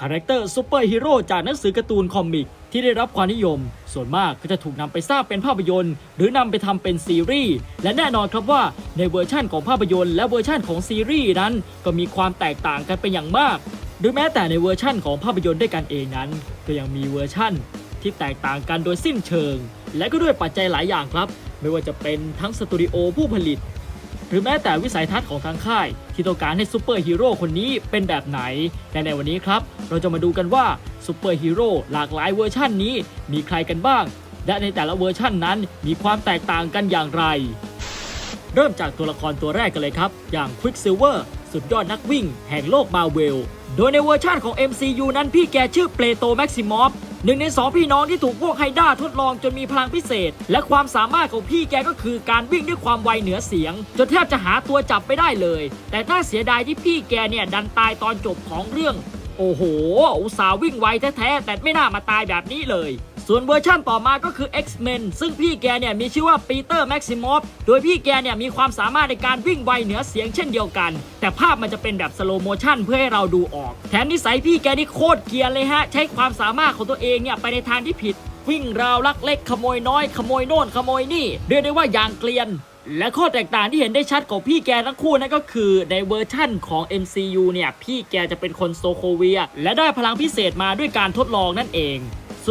คาแรคเตอร์ซูเปอร์ฮีโร่จากหนังสือการ์ตูนคอมิกที่ได้รับความนิยม ส่วนมากก็จะถูกนำไปสร้างเป็นภาพยนตร์ หรือนำไปทำเป็นซีรีส์ และแน่นอนครับว่าในเวอร์ชั่นของภาพยนตร์และเวอร์ชั่นของซีรีส์นั้น ก็มีความแตกต่างกันเป็นอย่างมาก หรือแม้แต่ในเวอร์ชั่นของภาพยนตร์ด้วยกันเองนั้น ก็ยังมีเวอร์ชั่น ที่แตกต่างกันโดยสิ้นเชิง และก็ด้วยปัจจัยหลายอย่างครับ ไม่ว่าจะเป็นทั้งสตูดิโอผู้ผลิต หรือแม้แต่วิสัยทัศน์ของทางค่าย ที่ต้องการให้ซูเปอร์ฮีโร่คนนี้เป็นแบบไหนและในวันนี้ครับ เราจะมาดูกันว่าซูเปอร์ฮีโร่หลากหลายเวอร์ชั่นนี้มีใครกันบ้าง และในแต่ละเวอร์ชั่นนั้นมีความแตกต่างกันอย่างไร เริ่มจากตัวละครตัวแรกกันเลยครับ อย่าง Quicksilver สุดยอดนักวิ่ง แห่งโลกมาเวล โดยในเวอร์ชั่นของ MCU นั้นพี่แกชื่อเปโตแม็กซิมอฟ หนึ่งในสองพี่น้องที่ถูกพวกไฮด้าทดลองจนมีพลังพิเศษ และความสามารถของพี่แกก็คือการวิ่งด้วยความไวเหนือเสียง จนแทบจะหาตัวจับไม่ได้เลย แต่น่าเสียดายที่พี่แกเนี่ยดันตายตอนจบของเรื่อง โอ้โห อุตส่าห์วิ่งไวแท้ๆแต่ไม่น่ามาตายแบบนี้เลย ส่วนเวอร์ชั่นต่อมาก็คือ X-Men ซึ่งพี่แกเนี่ยมีชื่อว่าปีเตอร์แม็กซิมอฟโดยพี่แกเนี่ยมีความสามารถในการวิ่งไวเหนือเสียงเช่นเดียวกัน แต่ภาพมันจะเป็นแบบสโลโมชันเพื่อให้เราดูออก แถมนิสัยพี่แกนี่โคตรเกียนเลยฮะ ใช้ความสามารถของตัวเองเนี่ยไปในทางที่ผิด วิ่งราวลักเล็กขโมยน้อยขโมยโน่นขโมยนี่เรียกได้ว่าอย่างเกลียนและข้อแตกต่างที่เห็นได้ชัดของพี่แกทั้งคู่นั่นก็คือในเวอร์ชั่นของ MCU เนี่ย พี่แกจะเป็นคนโซโคเวีย และได้พลังพิเศษมาด้วยการทดลองนั่นเอง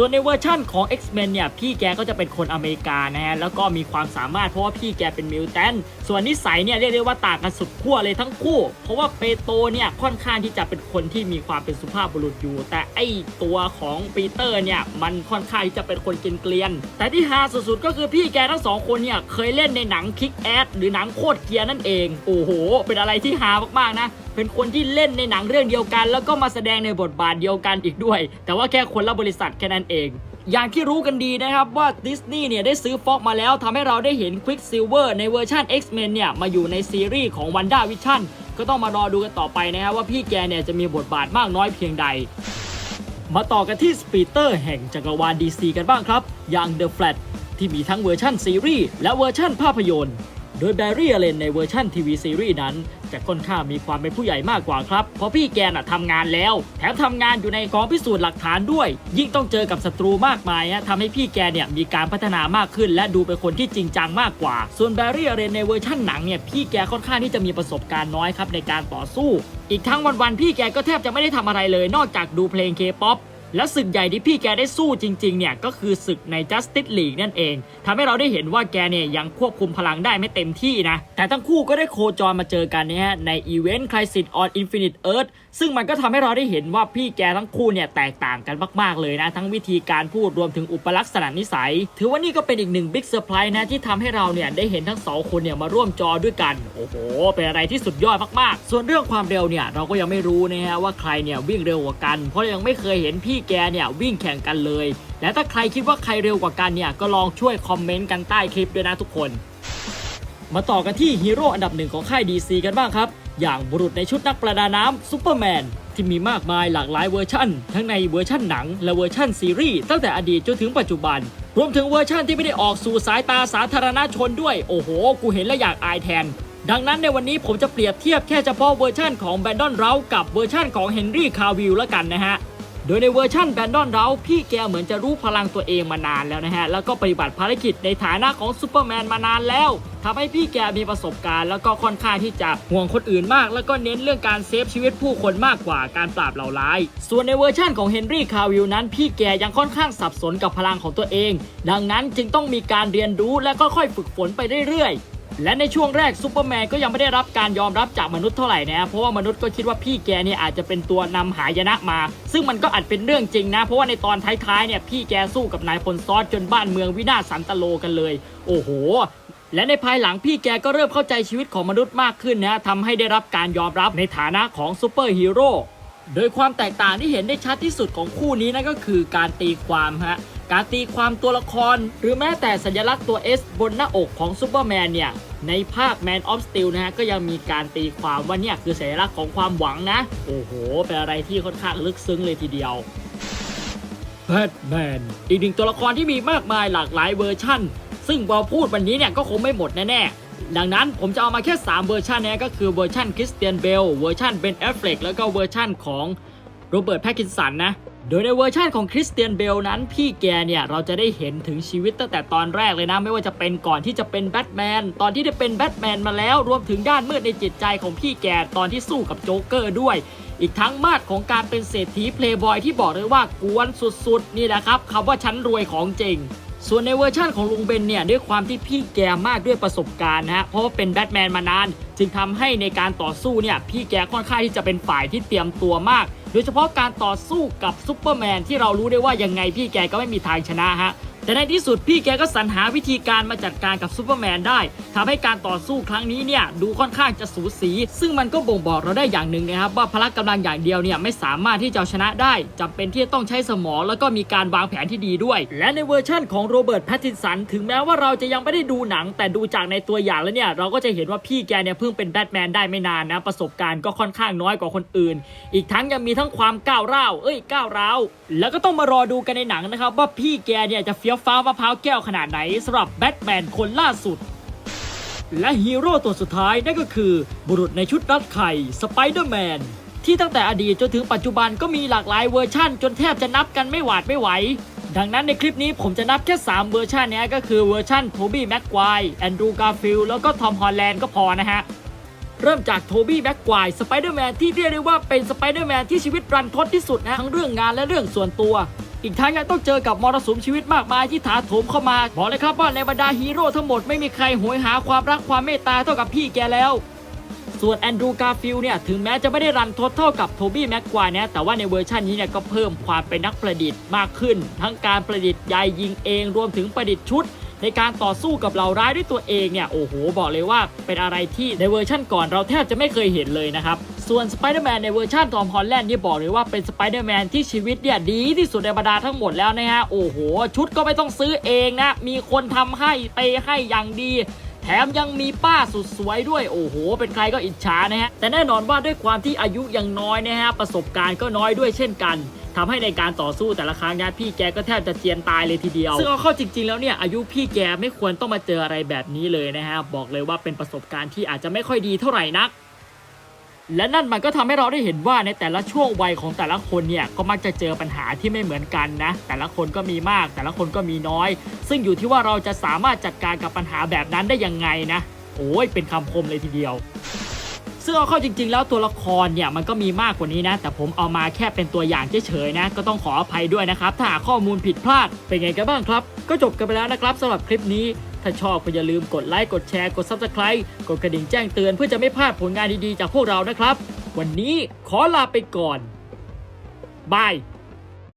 ส่วนในเวอร์ชั่นของ X-Men เนี่ยพี่แกก็จะเป็นคนอเมริกานะฮะแล้วก็มีความสามารถเพราะว่าพี่แกเป็นมิวแทนส่วนนิสัยเนี่ยเรียกได้ว่าต่างกันสุดขั้วเลยทั้งคู่ เพราะว่าเปโตเนี่ยค่อนข้างที่จะเป็นคนที่มีความเป็นสุภาพบุรุษอยู่ แต่ไอตัวของปีเตอร์เนี่ยมันค่อนข้างที่จะเป็นคนกินเกลียน แต่ที่ฮาสุดๆก็คือพี่แกทั้งสองคนเนี่ยเคยเล่นในหนังคิกแอดหรือหนังโคตรเกียร์นั่นเอง โอ้โห เป็นอะไรที่ฮามากๆนะเป็นคนที่เล่นในหนังเรื่องเดียวกัน แล้วก็มาแสดงในบทบาทเดียวกันอีกด้วย แต่ว่าแค่คนละบริษัทแค่นั้นเอง อย่างที่รู้กันดีนะครับว่าดิสนีย์เนี่ยได้ซื้อฟ็อกมาแล้วทำให้เราได้เห็น Quicksilver ในเวอร์ชัน X-Men เนี่ยมาอยู่ในซีรีส์ของ WandaVision ก็ต้องมารอดูกันต่อไปนะครับว่าพี่แกเนี่ยจะมีบทบาทมากน้อยเพียงใด มาต่อกันที่สปีเตอร์แห่งจักรวาล DC กันบ้างครับ อย่าง The Flash ที่มีทั้งเวอร์ชันซีรีส์และเวอร์ชันภาพยนตร์ โดยแบร์รี่อเลนในเวอร์ชันทีวีซีรีส์นั้น จะค่อนข้างมีความเป็นผู้ใหญ่มากกว่าครับ เพราะพี่แกน่ะทำงานแล้ว แถมทำงานอยู่ในกองพิสูจน์หลักฐานด้วย ยิ่งต้องเจอกับศัตรูมากมายฮะทำให้พี่แกเนี่ยมีการพัฒนามากขึ้น และดูเป็นคนที่จริงจังมากกว่า ส่วนแบร์รี่อเลนในเวอร์ชันหนังเนี่ยพี่แกค่อนข้างที่จะมีประสบการณ์น้อยครับในการต่อสู้ อีกทั้งวันๆพี่แกก็แทบจะไม่ได้ทำอะไรเลย นอกจากดูเพลงเคป๊อป และศึกใหญ่ที่พี่แกได้สู้จริงๆเนี่ยก็คือศึกใน Justice League นั่นเองทำให้เราได้เห็นว่าแกเนี่ยยังควบคุมพลังได้ไม่เต็มที่นะ แต่ทั้งคู่ก็ได้โคจรมาเจอกันเนี่ยฮะในอีเวนต์ Crisis on Infinite Earth ซึ่งมันก็ทำให้เราได้เห็นว่าพี่แกทั้งคู่เนี่ยแตกต่างกันมากๆเลยนะ ทั้งวิธีการพูดรวมถึงอุปลักษณะนิสัย ถือว่านี่ก็เป็นอีกหนึ่งบิ๊กเซอร์ไพรส์นะที่ทำให้เราเนี่ยได้เห็นทั้งสองคนเนี่ยมาร่วมจอด้วยกันโอ้โหเป็นอะไรที่สุดยอดมากๆ ส่วนเรื่องความเร็วเนี่ยเราก็ยังไม่รู้นะฮะว่าใครเนี่ยวิ่งเร็วกว่ากัน เพราะยังไม่เคยเห็นพี่แกเนี่ยวิ่งแข่งกันเลย และถ้าใครคิดว่าใครเร็วกว่ากันเนี่ยก็ลองช่วยคอมเมนต์กันใต้คลิปด้วยนะทุกคน มาต่อกันที่ฮีโร่อันดับหนึ่งของค่าย DC กันบ้างครับ อย่างบุรุษในชุดนักประดาน้ำซูเปอร์แมนที่มีมากมายหลากหลายเวอร์ชั่น ทั้งในเวอร์ชั่นหนังและเวอร์ชั่นซีรีส์ตั้งแต่อดีตจนถึงปัจจุบัน รวมถึงเวอร์ชั่นที่ไม่ได้ออกสู่สายตาสาธารณชนด้วยโอ้โห กูเห็นแล้วอยากอายแทนดังนั้นในวันนี้ผมจะเปรียบเทียบแค่เฉพาะเวอร์ชั่นของแบนดอนเรากับเวอร์ชั่นของเฮนรี่คาวิลแล้วกันนะฮะ โดยในเวอร์ชั่นแบนดอนเราพี่แกเหมือนจะรู้พลังตัวเองมานานแล้วนะฮะ แล้วก็ปฏิบัติภารกิจในฐานะของซูเปอร์แมนมานานแล้วทำให้พี่แกมีประสบการณ์ แล้วก็ค่อนข้างที่จะห่วงคนอื่นมาก แล้วก็เน้นเรื่องการเซฟชีวิตผู้คนมากกว่าการปราบเหล่าร้าย ส่วนในเวอร์ชั่นของเฮนรี่คาวิลนั้น พี่แกยังค่อนข้างสับสนกับพลังของตัวเอง ดังนั้นจึงต้องมีการเรียนรู้และก็ค่อยฝึกฝนไปเรื่อยๆ และในช่วงแรกซูเปอร์แมนก็ยังไม่ได้รับการยอมรับจากมนุษย์เท่าไหร่นะเพราะว่ามนุษย์ก็คิดว่าพี่แกเนี่ยอาจจะเป็นตัวนำหายนะมา ซึ่งมันก็อาจเป็นเรื่องจริงนะ เพราะว่าในตอนท้ายๆเนี่ยพี่แกสู้กับนายพลซอสจนบ้านเมืองวินาศสันตโลกันเลย โอ้โหและในภายหลังพี่แกก็เริ่มเข้าใจชีวิตของมนุษย์มากขึ้นนะทำให้ได้รับการยอมรับในฐานะของซูเปอร์ฮีโร่ โดยความแตกต่างที่เห็นได้ชัดที่สุดของคู่นี้นั่นก็คือการตีความฮะการตีความตัวละคร หรือแม้แต่สัญลักษณ์ตัว S บนหน้าอกของซูเปอร์แมนเนี่ยในภาค Man of Steel นะฮะก็ยังมีการตีความว่าเนี่ยคือสัญลักษณ์ของความหวังนะ โอ้โห เป็นอะไรที่ค่อนข้างลึกซึ้งเลยทีเดียวแบทแมนอีกหนึ่งตัวละครที่มีมากมายหลากหลายเวอร์ชั่น ซึ่งพอพูดวันนี้เนี่ยก็คงไม่หมดแน่ๆ ดังนั้นผมจะเอามาแค่ 3 เวอร์ชันนะก็คือเวอร์ชันคริสเตียนเบลเวอร์ชันเบนแอฟเฟลกแล้วก็เวอร์ชันของโรเบิร์ตแพคกินสันนะโดยในเวอร์ชั่นของคริสเตียนเบลนั้นพี่แกเนี่ย เราจะได้เห็นถึงชีวิตตั้งแต่ตอนแรกเลยนะ ไม่ว่าจะเป็นก่อนที่จะเป็นแบทแมน ตอนที่ได้เป็นแบทแมนมาแล้วรวมถึงด้านมืดในจิตใจของพี่แกตอนที่สู้กับโจ๊กเกอร์ด้วย อีกทั้งมาดของการเป็นเศรษฐีเพลย์บอยที่บอกเลยว่ากวนสุดๆ นี่แหละครับคำว่าฉันรวยของจริง ส่วนในเวอร์ชั่นของลุงเบนเนี่ยด้วยความที่พี่แกมากด้วยประสบการณ์นะฮะเพราะว่าเป็นแบทแมนมานาน จึงทำให้ในการต่อสู้เนี่ยพี่แกค่อนข้างที่จะเป็นฝ่ายที่เตรียมตัวมาก โดยเฉพาะการต่อสู้กับซูเปอร์แมนที่เรารู้ได้ว่ายังไงพี่แกก็ไม่มีทางชนะฮะ แต่ในที่สุดพี่แกก็สรรหาวิธีการมาจัดการกับซูเปอร์แมนได้ทำให้การต่อสู้ครั้งนี้เนี่ยดูค่อนข้างจะสูสี ซึ่งมันก็บ่งบอกเราได้อย่างหนึ่งนะครับว่าพละกำลังอย่างเดียวเนี่ยไม่สามารถที่จะชนะได้จำเป็นที่จะต้องใช้สมองแล้วก็มีการวางแผนที่ดีด้วย และในเวอร์ชั่นของโรเบิร์ตแพตตินสันถึงแม้ว่าเราจะยังไม่ได้ดูหนัง แต่ดูจากในตัวอย่างแล้วเนี่ยเราก็จะเห็นว่าพี่แกเนี่ยเพิ่งเป็นแบทแมนได้ไม่นานนะประสบการณ์ก็ค่อนข้างน้อยกว่าคนอื่น อีกทั้งยังมีทั้งความก้าวร้าวเอ้ยก้าวร้าวแล้วก็ต้องมารอดูกันในหนังนะครับว่าพี่แกเนี่ยจะเฟี้ยวฟ้ามะพร้าวแก้วขนาดไหนสำหรับแบทแมนคนล่าสุด และฮีโร่ตัวสุดท้ายนั่นก็คือ บุรุษในชุดรัดไข่สไปเดอร์แมนที่ตั้งแต่อดีตจนถึงปัจจุบันก็มีหลากหลายเวอร์ชั่น จนแทบจะนับกันไม่หวาดไม่ไหว ดังนั้นในคลิปนี้ผมจะนับแค่ 3 เวอร์ชันเนี้ยก็คือเวอร์ชันโทบี้แม็กควายแอนดรูการ์ฟิลแล้วก็ทอมฮอลแลนด์ก็พอนะฮะเริ่มจากโทบี้แบ็กควายสไปเดอร์แมนที่เรียกได้ว่าเป็นสไปเดอร์แมนที่ชีวิตรันทดที่สุดนะทั้งเรื่องงานและเรื่องส่วนตัว อีกทั้งยังต้องเจอกับมรสุมชีวิตมากมายที่ถาโถมเข้ามาบอกเลยครับว่าในบรรดาฮีโร่ทั้งหมดไม่มีใครโหยหาความรักความเมตตาเท่ากับพี่แกแล้วส่วนแอนดรูการ์ฟิลเนี่ยถึงแม้จะไม่ได้รันทดเท่ากับโทบี้แม็กควายนะแต่ว่าในเวอร์ชันนี้เนี่ยก็เพิ่มความเป็นนักประดิษฐ์มากขึ้น ทั้งการประดิษฐ์ยายยิงเอง รวมถึงประดิษฐ์ชุด ในการต่อสู้กับเหล่าร้ายด้วยตัวเองเนี่ยโอ้โหบอกเลยว่าเป็นอะไรที่ในเวอร์ชั่นก่อนเราแทบจะไม่เคยเห็นเลยนะครับ ส่วนสไปเดอร์แมนในเวอร์ชันทอมฮอลแลนด์นี่บอกเลยว่าเป็นสไปเดอร์แมนที่ชีวิตเนี่ยดีที่สุดในบรรดาทั้งหมดแล้วนะฮะ โอ้โห ชุดก็ไม่ต้องซื้อเองนะ มีคนทำให้เปให้อย่างดีแถมยังมีป้าสุดสวยด้วยโอ้โห เป็นใครก็อิจฉานะฮะแต่แน่นอนว่าด้วยความที่อายุยังน้อยนะฮะประสบการณ์ก็น้อยด้วยเช่นกันทำให้ในการต่อสู้แต่ละครั้งนี่ยพี่แกก็แทบจะเจียนตายเลยทีเดียว ซึ่งเอาเข้าจริง ๆ แล้วเนี่ยอายุพี่แกไม่ควรต้องมาเจออะไรแบบนี้เลยนะฮะบอกเลยว่าเป็นประสบการณ์ที่อาจจะไม่ค่อยดีเท่าไหร่นัก และนั่นมันก็ทำให้เราได้เห็นว่าในแต่ละช่วงวัยของแต่ละคนเนี่ยก็มักจะเจอปัญหาที่ไม่เหมือนกันนะ แต่ละคนก็มีมาก แต่ละคนก็มีน้อย ซึ่งอยู่ที่ว่าเราจะสามารถจัดการกับปัญหาแบบนั้นได้ยังไงนะโอ้ยเป็นคำคมเลยทีเดียว ซึ่งเอาเข้าจริง ๆ แล้วตัวละครเนี่ยมันก็มีมากกว่านี้นะ แต่ผมเอามาแค่เป็นตัวอย่างเฉยๆนะ ก็ต้องขออภัยด้วยนะครับ ถ้าข้อมูลผิดพลาดเป็นไงกันบ้างครับ ก็จบกันไปแล้วนะครับสำหรับคลิปนี้ ถ้าชอบก็อย่าลืมกดไลค์ กดแชร์ กด Subscribe กดกระดิ่งแจ้งเตือนเพื่อจะไม่พลาดผลงานดีๆจากพวกเรานะครับ วันนี้ขอลาไปก่อนบาย